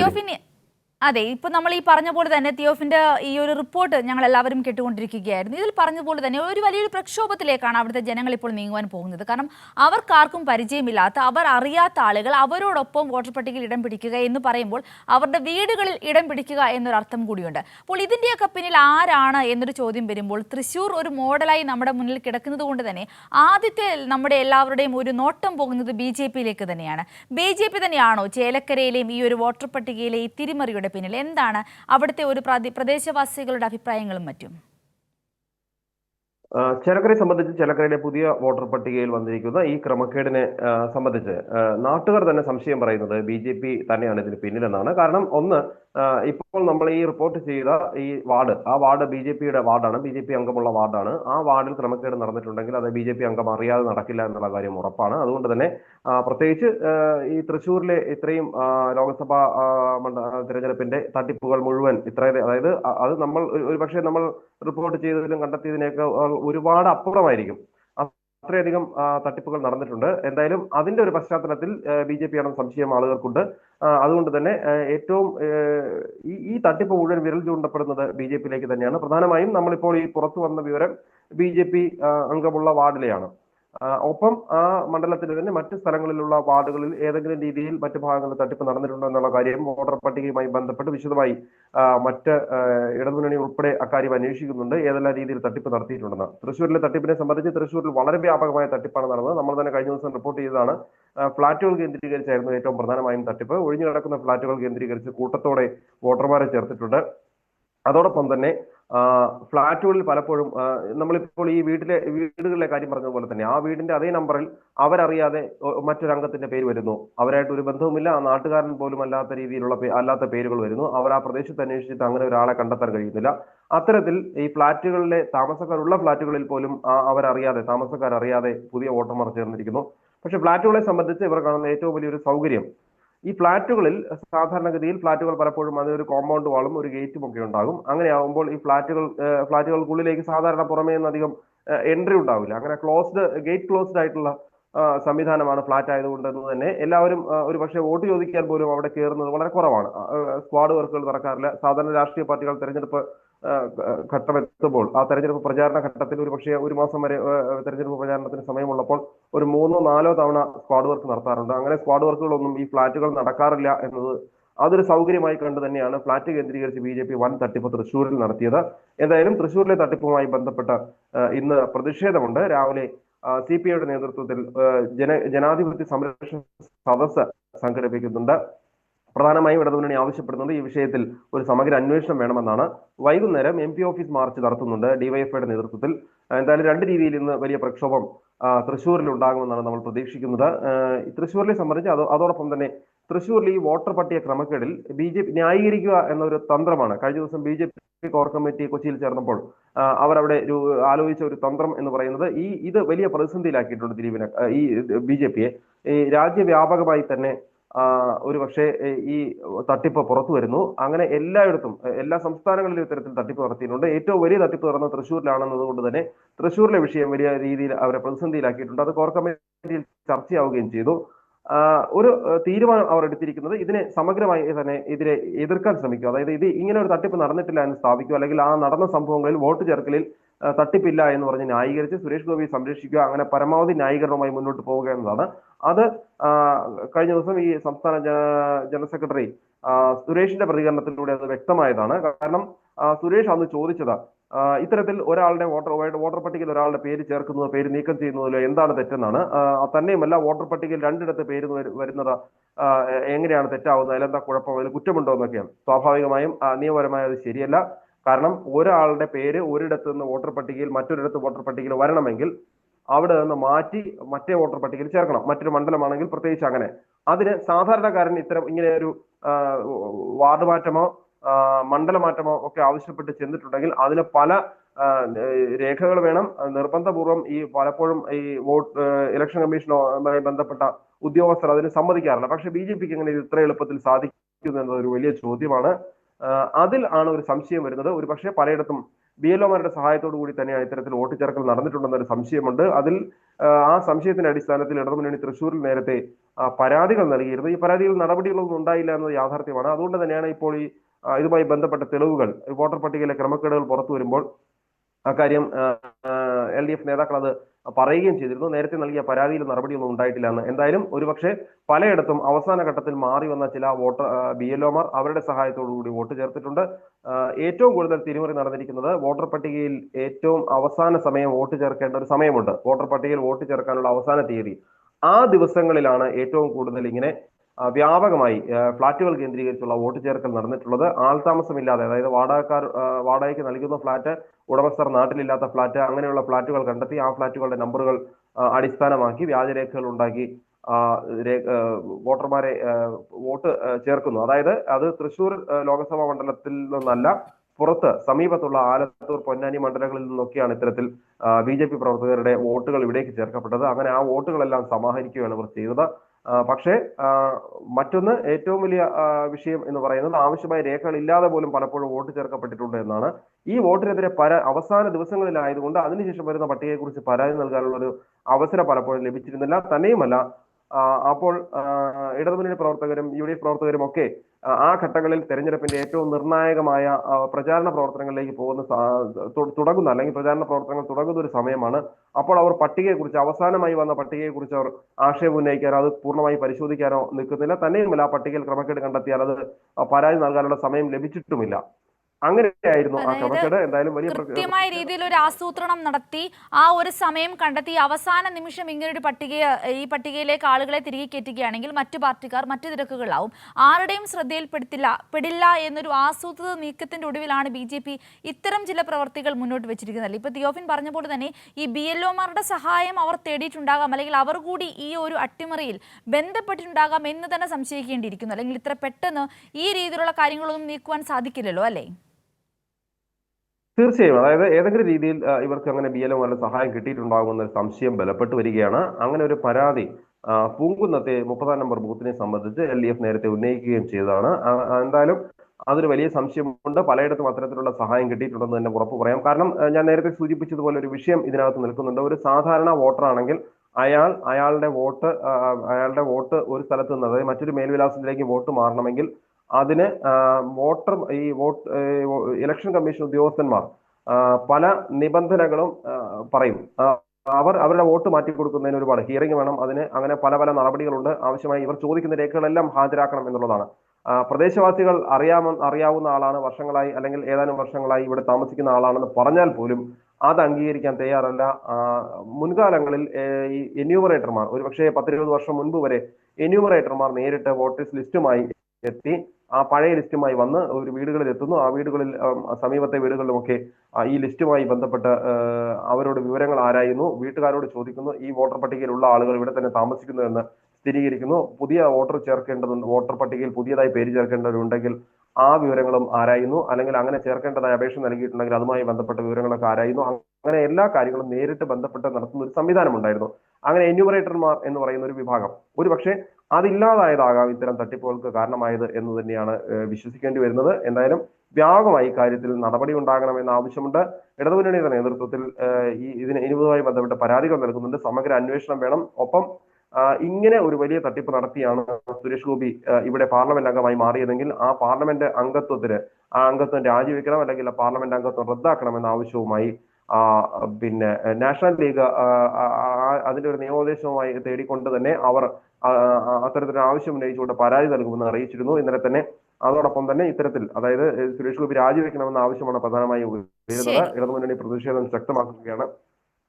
തിയോഫിൻ അതെ ഇപ്പൊ നമ്മൾ ഈ പറഞ്ഞ പോലെ തന്നെ തിയോഫിന്റെ ഈ ഒരു റിപ്പോർട്ട് ഞങ്ങൾ എല്ലാവരും കേട്ടുകൊണ്ടിരിക്കുകയായിരുന്നു. ഇതിൽ പറഞ്ഞ പോലെ തന്നെ ഒരു വലിയൊരു പ്രക്ഷോഭത്തിലേക്കാണ് അവിടുത്തെ ജനങ്ങൾ ഇപ്പോൾ നീങ്ങുവാൻ പോകുന്നത്. കാരണം അവർക്കാർക്കും പരിചയമില്ലാത്ത അവർ അറിയാത്ത ആളുകൾ അവരോടൊപ്പം വോട്ടർ പട്ടികയിൽ ഇടം പിടിക്കുക എന്ന് പറയുമ്പോൾ അവരുടെ വീടുകളിൽ ഇടം പിടിക്കുക എന്നൊരു അർത്ഥം കൂടിയുണ്ട്. അപ്പോൾ ഇതിന്റെയൊക്കെ പിന്നിൽ ആരാണ് എന്നൊരു ചോദ്യം വരുമ്പോൾ തൃശ്ശൂർ ഒരു മോഡലായി നമ്മുടെ മുന്നിൽ കിടക്കുന്നത് കൊണ്ട് തന്നെ ആദ്യത്തെ നമ്മുടെ എല്ലാവരുടെയും ഒരു നോട്ടം പോകുന്നത് ബി തന്നെയാണ്. ബി തന്നെയാണോ ചേലക്കരയിലെയും ഈ ഒരു വോട്ടർ പട്ടികയിലെ ഈ തിരിമറിയുടെ പിന്നിൽ. എന്താണ് അവിടുത്തെ ഒരു പ്രാദേ- പ്രദേശവാസികളുടെ അഭിപ്രായങ്ങളും മറ്റും? ചേലക്കരയെ സംബന്ധിച്ച് ചേലക്കരയിലെ പുതിയ വോട്ടർ പട്ടികയിൽ വന്നിരിക്കുന്ന ഈ ക്രമക്കേടിനെ സംബന്ധിച്ച് നാട്ടുകാർ തന്നെ സംശയം പറയുന്നത് ബി ജെ പി തന്നെയാണ് ഇതിന് പിന്നിലെന്നാണ്. കാരണം ഒന്ന് ആ, ഇപ്പോൾ നമ്മൾ ഈ റിപ്പോർട്ട് ചെയ്ത ഈ വാർഡ് ആ വാർഡ് ബി ജെ പിയുടെ വാർഡാണ് ബി ജെ പി അംഗമുള്ള വാർഡാണ്. ആ വാർഡിൽ ക്രമക്കേട് നടന്നിട്ടുണ്ടെങ്കിൽ അത് ബി ജെ പി അംഗം അറിയാതെ നടക്കില്ല എന്നുള്ള കാര്യം ഉറപ്പാണ്. അതുകൊണ്ട് തന്നെ പ്രത്യേകിച്ച് ഈ തൃശ്ശൂരിലെ ഇത്രയും ലോക്സഭാ തിരഞ്ഞെടുപ്പിന്റെ തട്ടിപ്പുകൾ മുഴുവൻ ഇത്ര അതായത് അത് നമ്മൾ ഒരു പക്ഷേ നമ്മൾ റിപ്പോർട്ട് ചെയ്തതിലും കണ്ടെത്തിയതിനേക്കാൾ ഒരുപാട് അപ്പുറമായിരിക്കും. അത്രയധികം തട്ടിപ്പുകൾ നടന്നിട്ടുണ്ട്. എന്തായാലും അതിന്റെ ഒരു പശ്ചാത്തലത്തിൽ ബി ജെ പി ആണെന്ന് സംശയം ആളുകൾക്കുണ്ട്. അതുകൊണ്ട് തന്നെ ഏറ്റവും ഈ ഈ തട്ടിപ്പ് മുഴുവൻ വിരൽ ചൂണ്ടപ്പെടുന്നത് ബി ജെ പിയിലേക്ക് തന്നെയാണ്. പ്രധാനമായും നമ്മളിപ്പോൾ ഈ പുറത്തു വന്ന വിവരം ബി ജെ പി അംഗമുള്ള വാർഡിലെയാണ്. ഒപ്പം ആ മണ്ഡലത്തിൽ തന്നെ മറ്റ് സ്ഥലങ്ങളിലുള്ള വാർഡുകളിൽ ഏതെങ്കിലും രീതിയിൽ മറ്റു ഭാഗങ്ങളിൽ തട്ടിപ്പ് നടന്നിട്ടുണ്ടോ എന്നുള്ള കാര്യം വോട്ടർ പട്ടികയുമായി ബന്ധപ്പെട്ട് വിശദമായി മറ്റ് ഇടതുമുന്നണി ഉൾപ്പെടെ അക്കാര്യം അന്വേഷിക്കുന്നുണ്ട്. ഏതെല്ലാം രീതിയിൽ തട്ടിപ്പ് നടത്തിയിട്ടുണ്ടെന്ന്. തൃശ്ശൂരിലെ തട്ടിപ്പിനെ സംബന്ധിച്ച് തൃശ്ശൂരിൽ വളരെ വ്യാപകമായ തട്ടിപ്പാണ് നടന്നത്. നമ്മൾ തന്നെ കഴിഞ്ഞ ദിവസം റിപ്പോർട്ട് ചെയ്തതാണ്. ഫ്ളാറ്റുകൾ കേന്ദ്രീകരിച്ചായിരുന്നു ഏറ്റവും പ്രധാനമായും തട്ടിപ്പ്. ഒഴിഞ്ഞു കിടക്കുന്ന ഫ്ളാറ്റുകൾ കേന്ദ്രീകരിച്ച് കൂട്ടത്തോടെ വോട്ടർമാരെ ചേർത്തിട്ടുണ്ട്. അതോടൊപ്പം തന്നെ ഫ്ളാറ്റുകളിൽ പലപ്പോഴും നമ്മളിപ്പോൾ ഈ വീട്ടിലെ വീടുകളിലെ കാര്യം പറഞ്ഞ പോലെ തന്നെ ആ വീടിന്റെ അതേ നമ്പറിൽ അവരറിയാതെ മറ്റൊരംഗത്തിന്റെ പേര് വരുന്നു. അവരായിട്ട് ഒരു ബന്ധവുമില്ല ആ നാട്ടുകാരൻ പോലും അല്ലാത്ത രീതിയിലുള്ള അല്ലാത്ത പേരുകൾ വരുന്നു. അവർ ആ പ്രദേശത്ത് അന്വേഷിച്ചിട്ട് അങ്ങനെ ഒരാളെ കണ്ടെത്താൻ കഴിയുന്നില്ല. അത്തരത്തിൽ ഈ ഫ്ളാറ്റുകളിലെ താമസക്കാരുള്ള ഫ്ളാറ്റുകളിൽ പോലും അവരറിയാതെ താമസക്കാരറിയാതെ പുതിയ വോട്ടർമാർ ചേർന്നിരിക്കുന്നു പക്ഷെ ഫ്ളാറ്റുകളെ സംബന്ധിച്ച് ഇവർ കാണുന്ന ഏറ്റവും വലിയൊരു സൗകര്യം ഈ ഫ്ലാറ്റുകളിൽ സാധാരണഗതിയിൽ ഫ്ളാറ്റുകൾ പലപ്പോഴും അതിനൊരു കോമ്പൗണ്ട് വാളും ഒരു ഗേറ്റും ഒക്കെ ഉണ്ടാകും. അങ്ങനെയാകുമ്പോൾ ഈ ഫ്ളാറ്റുകൾ ഫ്ലാറ്റുകൾക്കുള്ളിലേക്ക് സാധാരണ പുറമേ നിന്ന് അധികം എൻട്രി ഉണ്ടാവില്ല. അങ്ങനെ ക്ലോസ്ഡ് ഗേറ്റ് ക്ലോസ്ഡ് ആയിട്ടുള്ള സംവിധാനമാണ് ഫ്ലാറ്റ് ആയതുകൊണ്ട് എന്ന് തന്നെ എല്ലാവരും ഒരു പക്ഷേ വോട്ട് ചോദിക്കാൻ പോലും അവിടെ കയറുന്നത് വളരെ കുറവാണ്. സ്ക്വാഡ് വർക്കുകൾ നടക്കാറില്ല. സാധാരണ രാഷ്ട്രീയ പാർട്ടികൾ തെരഞ്ഞെടുപ്പ് ആ, ഘട്ടം എത്തുമ്പോൾ ആ തെരഞ്ഞെടുപ്പ് പ്രചാരണ ഘട്ടത്തിൽ ഒരു പക്ഷേ ഒരു മാസം വരെ തെരഞ്ഞെടുപ്പ് പ്രചാരണത്തിന് സമയമുള്ളപ്പോൾ ഒരു മൂന്നോ നാലോ തവണ സ്ക്വാഡ് വർക്ക് നടത്താറുണ്ട്. അങ്ങനെ സ്ക്വാഡ് വർക്കുകളൊന്നും ഈ ഫ്ലാറ്റുകൾ നടക്കാറില്ല എന്നത് അതൊരു സൗകര്യമായി കണ്ട് തന്നെയാണ് ഫ്ളാറ്റ് കേന്ദ്രീകരിച്ച് ബി ജെ പി വൻ തട്ടിപ്പ് തൃശ്ശൂരിൽ നടത്തിയത്. എന്തായാലും തൃശ്ശൂരിലെ തട്ടിപ്പുമായി ബന്ധപ്പെട്ട ഇന്ന് പ്രതിഷേധമുണ്ട്. രാവിലെ സി പി ഐയുടെ നേതൃത്വത്തിൽ ജന ജനാധിപത്യ സംരക്ഷണ സദസ് സംഘടിപ്പിക്കുന്നുണ്ട്. പ്രധാനമായും ഇടതുമുന്നണി ആവശ്യപ്പെടുന്നത് ഈ വിഷയത്തിൽ ഒരു സമഗ്ര അന്വേഷണം വേണമെന്നാണ്. വൈകുന്നേരം എം പി ഓഫീസ് മാർച്ച് നടത്തുന്നുണ്ട്. ഡിവൈഎഫ്ഐയുടെ നേതൃത്വത്തിൽ എന്തായാലും രണ്ട് രീതിയിൽ ഇന്ന് വലിയ പ്രക്ഷോഭം തൃശ്ശൂരിൽ ഉണ്ടാകുമെന്നാണ് നമ്മൾ പ്രതീക്ഷിക്കുന്നത്. തൃശ്ശൂരിനെ സംബന്ധിച്ച് അത് അതോടൊപ്പം തന്നെ തൃശ്ശൂരിൽ ഈ വോട്ടർ പട്ടിക ക്രമക്കേടിൽ ബി ജെ പി ന്യായീകരിക്കുക എന്നൊരു തന്ത്രമാണ്. കഴിഞ്ഞ ദിവസം B J P core committee കൊച്ചിയിൽ ചേർന്നപ്പോൾ അവരവിടെ ഒരു ആലോചിച്ച ഒരു തന്ത്രം എന്ന് പറയുന്നത് ഈ ഇത് വലിയ പ്രതിസന്ധിയിലാക്കിയിട്ടുണ്ട് ദിലീപിനെ ഈ ബി ജെ പിയെ. രാജ്യവ്യാപകമായി തന്നെ ഒരു പക്ഷേ ഈ തട്ടിപ്പ് പുറത്തു വരുന്നു. അങ്ങനെ എല്ലായിടത്തും എല്ലാ സംസ്ഥാനങ്ങളിലും ഇത്തരത്തിൽ തട്ടിപ്പ് നടത്തിയിട്ടുണ്ട്. ഏറ്റവും വലിയ തട്ടിപ്പ് നടന്നത് തൃശ്ശൂരിലാണെന്നതുകൊണ്ട് തന്നെ തൃശ്ശൂരിലെ വിഷയം വലിയ രീതിയിൽ അവരെ പ്രതിസന്ധിയിലാക്കിയിട്ടുണ്ട്. അത് കോർ കമ്മിറ്റിയിൽ ചർച്ചയാവുകയും ചെയ്തു. ഒരു തീരുമാനം അവർ എടുത്തിരിക്കുന്നത് ഇതിനെ സമഗ്രമായി തന്നെ ഇതിനെ എതിർക്കാൻ ശ്രമിക്കുക അതായത് ഇത് ഇങ്ങനെ ഒരു തട്ടിപ്പ് നടന്നിട്ടില്ല എന്ന് സ്ഥാപിക്കുക അല്ലെങ്കിൽ ആ നടന്ന സംഭവങ്ങളിൽ വോട്ട് ചേർക്കലിൽ തട്ടിപ്പില്ല എന്ന് പറഞ്ഞ് ന്യായീകരിച്ച് സുരേഷ് ഗോപിയെ സംരക്ഷിക്കുക അങ്ങനെ പരമാവധി ന്യായീകരണവുമായി മുന്നോട്ട് പോവുക എന്നതാണ്. അത് കഴിഞ്ഞ ദിവസം ഈ സംസ്ഥാന ജന- ജനറൽ സെക്രട്ടറി സുരേഷിന്റെ പ്രതികരണത്തിലൂടെ അത് വ്യക്തമായതാണ്. കാരണം സുരേഷ് അന്ന് ചോദിച്ചത് ഇത്തരത്തിൽ ഒരാളുടെ വോട്ടർ വോട്ടർ പട്ടികയിൽ ഒരാളുടെ പേര് ചേർക്കുന്നത് പേര് നീക്കം ചെയ്യുന്നതിലോ എന്താണ് തെറ്റെന്നാണ്. തന്നെയുമല്ല വോട്ടർ പട്ടികയിൽ രണ്ടിടത്ത് പേര് വരുന്നത് എങ്ങനെയാണ് തെറ്റാവുന്നത് അതിലെന്താ കുഴപ്പം അതിൽ കുറ്റമുണ്ടോ എന്നൊക്കെയാണ്. സ്വാഭാവികമായും നിയമപരമായി അത് ശരിയല്ല. കാരണം ഒരാളുടെ പേര് ഒരിടത്ത് നിന്ന് വോട്ടർ പട്ടികയിൽ മറ്റൊരിടത്ത് വോട്ടർ പട്ടികയിൽ വരണമെങ്കിൽ അവിടെ നിന്ന് മാറ്റി മറ്റേ വോട്ടർ പട്ടികയിൽ ചേർക്കണം. മറ്റൊരു മണ്ഡലമാണെങ്കിൽ പ്രത്യേകിച്ച് അങ്ങനെ. അതിന് സാധാരണക്കാരൻ ഇത്തരം ഇങ്ങനെ ഒരു വാർഡ് മാറ്റമോ മണ്ഡലമാറ്റമോ മണ്ഡല മാറ്റമോ ഒക്കെ ആവശ്യപ്പെട്ട് ചെന്നിട്ടുണ്ടെങ്കിൽ അതിന് പല രേഖകൾ വേണം. നിർബന്ധപൂർവം ഈ പലപ്പോഴും ഈ വോട്ട് ഇലക്ഷൻ കമ്മീഷനുമായി ബന്ധപ്പെട്ട ഉദ്യോഗസ്ഥർ അതിന് സമ്മതിക്കാറില്ല. പക്ഷെ ബി ജെ പിക്ക് എങ്ങനെ ഇത് ഇത്ര എളുപ്പത്തിൽ സാധിക്കുന്നു എന്നത് ഒരു വലിയ ചോദ്യമാണ്. അതിൽ ആണ് ഒരു സംശയം വരുന്നത്. ഒരു പക്ഷേ പലയിടത്തും ബി എൽ ഒമാരുടെ സഹായത്തോടു കൂടി തന്നെയാണ് ഇത്തരത്തിൽ വോട്ട് ചേർക്കൽ നടന്നിട്ടുണ്ടെന്നൊരു സംശയമുണ്ട്. അതിൽ ആ, സംശയത്തിന്റെ അടിസ്ഥാനത്തിൽ ഇടതുമുന്നണി തൃശ്ശൂരിൽ നേരത്തെ പരാതികൾ നൽകിയിരുന്നു. ഈ പരാതിയിൽ നടപടികളൊന്നും ഉണ്ടായില്ല എന്നത് യാഥാർത്ഥ്യമാണ്. അതുകൊണ്ട് തന്നെയാണ് ഇപ്പോൾ ഈ ഇതുമായി ബന്ധപ്പെട്ട തെളിവുകൾ വോട്ടർ പട്ടികയിലെ ക്രമക്കേടുകൾ പുറത്തു വരുമ്പോൾ അക്കാര്യം എൽ ഡി എഫ് നേതാക്കൾ അത് പറയുകയും ചെയ്തിരുന്നു. നേരത്തെ നൽകിയ പരാതിയിൽ നടപടിയൊന്നും ഉണ്ടായിട്ടില്ല എന്ന് എന്തായാലും ഒരുപക്ഷെ പലയിടത്തും അവസാന ഘട്ടത്തിൽ മാറി വന്ന ചില വോട്ടർ ബി എൽ ഒമാർ അവരുടെ സഹായത്തോടു കൂടി വോട്ട് ചേർത്തിട്ടുണ്ട്. ഏറ്റവും കൂടുതൽ തിരിമറി നടന്നിരിക്കുന്നത് വോട്ടർ പട്ടികയിൽ ഏറ്റവും അവസാന സമയം വോട്ട് ചേർക്കേണ്ട ഒരു സമയമുണ്ട്. വോട്ടർ പട്ടികയിൽ വോട്ട് ചേർക്കാനുള്ള അവസാന തീയതി. ആ ദിവസങ്ങളിലാണ് ഏറ്റവും കൂടുതൽ ഇങ്ങനെ വ്യാപകമായി ഫ്ളാറ്റുകൾ കേന്ദ്രീകരിച്ചുള്ള വോട്ട് ചേർക്കൽ നടന്നിട്ടുള്ളത് ആൾതാമസമില്ലാതെ അതായത് വാടകക്കാർ വാടകയ്ക്ക് നൽകുന്ന ഫ്ളാറ്റ് ഉടമസ്ഥർ നാട്ടിലില്ലാത്ത ഫ്ളാറ്റ് അങ്ങനെയുള്ള ഫ്ളാറ്റുകൾ കണ്ടെത്തി ആ ഫ്ളാറ്റുകളുടെ നമ്പറുകൾ അടിസ്ഥാനമാക്കി വ്യാജരേഖകൾ ഉണ്ടാക്കി വോട്ടർമാരെ വോട്ട് ചേർക്കുന്നു. അതായത് അത് തൃശൂർ ലോക്സഭാ മണ്ഡലത്തിൽ നിന്നല്ല പുറത്ത് സമീപത്തുള്ള ആലത്തൂർ പൊന്നാനി മണ്ഡലങ്ങളിൽ നിന്നൊക്കെയാണ് ഇത്തരത്തിൽ ബി ജെ പി പ്രവർത്തകരുടെ വോട്ടുകൾ ഇവിടേക്ക് ചേർക്കപ്പെട്ടത്. അങ്ങനെ ആ വോട്ടുകളെല്ലാം സമാഹരിക്കുകയാണ് ഇവർ ചെയ്തത്. പക്ഷേ മറ്റൊന്ന് ഏറ്റവും വലിയ വിഷയം എന്ന് പറയുന്നത് ആവശ്യമായ രേഖകൾ ഇല്ലാതെ പോലും പലപ്പോഴും വോട്ട് ചേർക്കപ്പെട്ടിട്ടുണ്ട് എന്നാണ്. ഈ വോട്ടിനെതിരെ പര അവസാന ദിവസങ്ങളിലായതുകൊണ്ട് അതിനുശേഷം വരുന്ന പട്ടികയെക്കുറിച്ച് പരാതി നൽകാനുള്ള ഒരു അവസരം പലപ്പോഴും ലഭിച്ചിരുന്നില്ല. തന്നെയുമല്ല അപ്പോൾ ഇടതുമുന്നണി പ്രവർത്തകരും യു ഡി എഫ് പ്രവർത്തകരും ഒക്കെ ആ ഘട്ടങ്ങളിൽ തെരഞ്ഞെടുപ്പിന്റെ ഏറ്റവും നിർണായകമായ പ്രചാരണ പ്രവർത്തനങ്ങളിലേക്ക് പോകുന്ന തുടങ്ങുന്ന അല്ലെങ്കിൽ പ്രചാരണ പ്രവർത്തനങ്ങൾ തുടങ്ങുന്ന ഒരു സമയമാണ്. അപ്പോൾ അവർ പട്ടികയെക്കുറിച്ച് അവസാനമായി വന്ന പട്ടികയെക്കുറിച്ച് അവർ ആക്ഷേപം ഉന്നയിക്കാനോ അത് പൂർണമായി പരിശോധിക്കാനോ നിൽക്കുന്നില്ല. തന്നെയുമല്ല ആ പട്ടികയിൽ ക്രമക്കേട് കണ്ടെത്തിയാൽ അത് പരാതി നൽകാനുള്ള സമയം ലഭിച്ചിട്ടുമില്ല. അങ്ങനെയായിരുന്നു ആ ക്രമക്കേട് എന്തായാലും വലിയ കൃത്യമായ രീതിയിൽ ഒരു ആസൂത്രണം നടത്തി ആ ഒരു സമയം കണ്ടെത്തി അവസാന നിമിഷം ഇങ്ങനെ ഒരു പട്ടിക ഈ പട്ടികയിലേക്ക് ആളുകളെ തിരികെ കയറ്റുകയാണെങ്കിൽ മറ്റു പാർട്ടിക്കാർ മറ്റു തിരക്കുകളാവും ആരുടെയും ശ്രദ്ധയിൽപ്പെടുത്തില്ല പെടില്ല എന്നൊരു ആസൂത്രിത നീക്കത്തിന്റെ ഒടുവിലാണ് ബി ജെ പി ഇത്തരം ചില പ്രവർത്തികൾ മുന്നോട്ട് വെച്ചിരിക്കുന്നത്. ഇപ്പൊ തിയോഫിൻ പറഞ്ഞ പോലെ തന്നെ ഈ ബി എൽ ഒമാരുടെ സഹായം അവർ തേടിയിട്ടുണ്ടാകാം അല്ലെങ്കിൽ അവർ കൂടി ഈ ഒരു അട്ടിമറിയിൽ ബന്ധപ്പെട്ടിട്ടുണ്ടാകാം എന്ന് തന്നെ സംശയിക്കേണ്ടിയിരിക്കുന്നു. അല്ലെങ്കിൽ ഇത്ര പെട്ടെന്ന് ഈ രീതിയിലുള്ള കാര്യങ്ങളൊന്നും നീക്കുവാൻ സാധിക്കില്ലല്ലോ അല്ലേ? തീർച്ചയായും. അതായത് ഏതെങ്കിലും രീതിയിൽ ഇവർക്ക് അങ്ങനെ ബി എൽ എമാരുടെ സഹായം കിട്ടിയിട്ടുണ്ടാകുമെന്ന ഒരു സംശയം ബലപ്പെട്ട് വരികയാണ്. അങ്ങനെ ഒരു പരാതി പൂങ്കുന്നത്തെ മുപ്പതാം നമ്പർ ബൂത്തിനെ സംബന്ധിച്ച് എൽ ഡി എഫ് നേരത്തെ ഉന്നയിക്കുകയും ചെയ്തതാണ്. എന്തായാലും അതൊരു വലിയ സംശയമുണ്ട്. പലയിടത്തും അത്തരത്തിലുള്ള സഹായം കിട്ടിയിട്ടുണ്ടെന്ന് തന്നെ ഉറപ്പ് പറയാം. കാരണം ഞാൻ നേരത്തെ സൂചിപ്പിച്ചതുപോലെ ഒരു വിഷയം ഇതിനകത്ത് നിൽക്കുന്നുണ്ട്. ഒരു സാധാരണ വോട്ടറാണെങ്കിൽ അയാൾ അയാളുടെ വോട്ട് അയാളുടെ വോട്ട് ഒരു സ്ഥലത്ത് നിന്ന് അതായത് മറ്റൊരു മേൽവിലാസത്തിലേക്ക് വോട്ട് മാറണമെങ്കിൽ അതിന് വോട്ടർ ഈ വോട്ട് ഇലക്ഷൻ കമ്മീഷൻ ഉദ്യോഗസ്ഥന്മാർ പല നിബന്ധനകളും പറയും. അവർ അവരുടെ വോട്ട് മാറ്റി കൊടുക്കുന്നതിന് ഒരുപാട് ഹിയറിംഗ് വേണം. അതിന് അങ്ങനെ പല പല നടപടികളുണ്ട്. ആവശ്യമായി ഇവർ ചോദിക്കുന്ന രേഖകളെല്ലാം ഹാജരാക്കണം എന്നുള്ളതാണ്. പ്രദേശവാസികൾ അറിയാമ അറിയാവുന്ന ആളാണ്. വർഷങ്ങളായി അല്ലെങ്കിൽ ഏതാനും വർഷങ്ങളായി ഇവിടെ താമസിക്കുന്ന ആളാണെന്ന് പറഞ്ഞാൽ പോലും അത് അംഗീകരിക്കാൻ തയ്യാറല്ല. മുൻകാലങ്ങളിൽ ഈ എന്യൂമറേറ്റർമാർ ഒരുപക്ഷെ പത്തിരുപത് വർഷം മുൻപ് വരെ എന്യൂമറേറ്റർമാർ നേരിട്ട് വോട്ടേഴ്സ് ലിസ്റ്റുമായി എത്തി ആ പഴയ ലിസ്റ്റുമായി വന്ന് ഒരു വീടുകളിൽ എത്തുന്നു. ആ വീടുകളിൽ സമീപത്തെ വീടുകളിലുമൊക്കെ ഈ ലിസ്റ്റുമായി ബന്ധപ്പെട്ട് അവരോട് വിവരങ്ങൾ ആരായുന്നു വീട്ടുകാരോട് ചോദിക്കുന്നു ഈ വോട്ടർ പട്ടികയിലുള്ള ആളുകൾ ഇവിടെ തന്നെ താമസിക്കുന്നു എന്ന് സ്ഥിരീകരിക്കുന്നു. പുതിയ വോട്ടർ ചേർക്കേണ്ടതുണ്ട് വോട്ടർ പട്ടികയിൽ പുതിയതായി പേര് ചേർക്കേണ്ടവരുണ്ടെങ്കിൽ ആ വിവരങ്ങളും ആരായുന്നു? അല്ലെങ്കിൽ അങ്ങനെ ചേർക്കേണ്ടതായ അപേക്ഷ നൽകിയിട്ടുണ്ടെങ്കിൽ അതുമായി ബന്ധപ്പെട്ട വിവരങ്ങളൊക്കെ ആരായുന്നു? അങ്ങനെ എല്ലാ കാര്യങ്ങളും നേരിട്ട് ബന്ധപ്പെട്ട് നടത്തുന്ന ഒരു സംവിധാനം ഉണ്ടായിരുന്നു അങ്ങനെ എന്യൂമറേറ്റർമാർ എന്ന് പറയുന്ന ഒരു വിഭാഗം. ഒരു പക്ഷേ അതില്ലാതായതാകാം ഇത്തരം തട്ടിപ്പുകൾക്ക് കാരണമായത് എന്ന് തന്നെയാണ് വിശ്വസിക്കേണ്ടി വരുന്നത്. എന്തായാലും വ്യാപകമായി ഇക്കാര്യത്തിൽ നടപടി ഉണ്ടാകണമെന്ന ആവശ്യമുണ്ട്. ഇടതുമുന്നണിയുടെ നേതൃത്വത്തിൽ ഈ ഇതിന് ഇതുമായി ബന്ധപ്പെട്ട് പരാതികൾ നൽകുന്നുണ്ട്. സമഗ്ര അന്വേഷണം വേണം. ഒപ്പം ഇങ്ങനെ ഒരു വലിയ തട്ടിപ്പ് നടത്തിയാണ് സുരേഷ് ഗോപി ഇവിടെ പാർലമെന്റ് അംഗമായി മാറിയതെങ്കിൽ ആ പാർലമെന്റ് അംഗത്വത്തിന് ആ അംഗത്വം രാജിവെക്കണം അല്ലെങ്കിൽ ആ പാർലമെന്റ് അംഗത്വം റദ്ദാക്കണമെന്ന ആവശ്യവുമായി ആ, പിന്നെ നാഷണൽ ലീഗ് അതിന്റെ ഒരു നിയമോപദേശവുമായി തേടിക്കൊണ്ട് തന്നെ അവർ അത്തരത്തിലൊരു ആവശ്യം ഉന്നയിച്ചുകൊണ്ട് പരാതി നൽകുമെന്ന് അറിയിച്ചിരുന്നു. ഇന്നലെ തന്നെ അതോടൊപ്പം തന്നെ ഇത്തരത്തിൽ അതായത് സുരേഷ് ഗോപി രാജിവെക്കണമെന്ന ആവശ്യമാണ് പ്രധാനമായും ഉയരുന്നത്. ഇടതുമുന്നണി പ്രതിഷേധം ശക്തമാക്കുകയാണ്.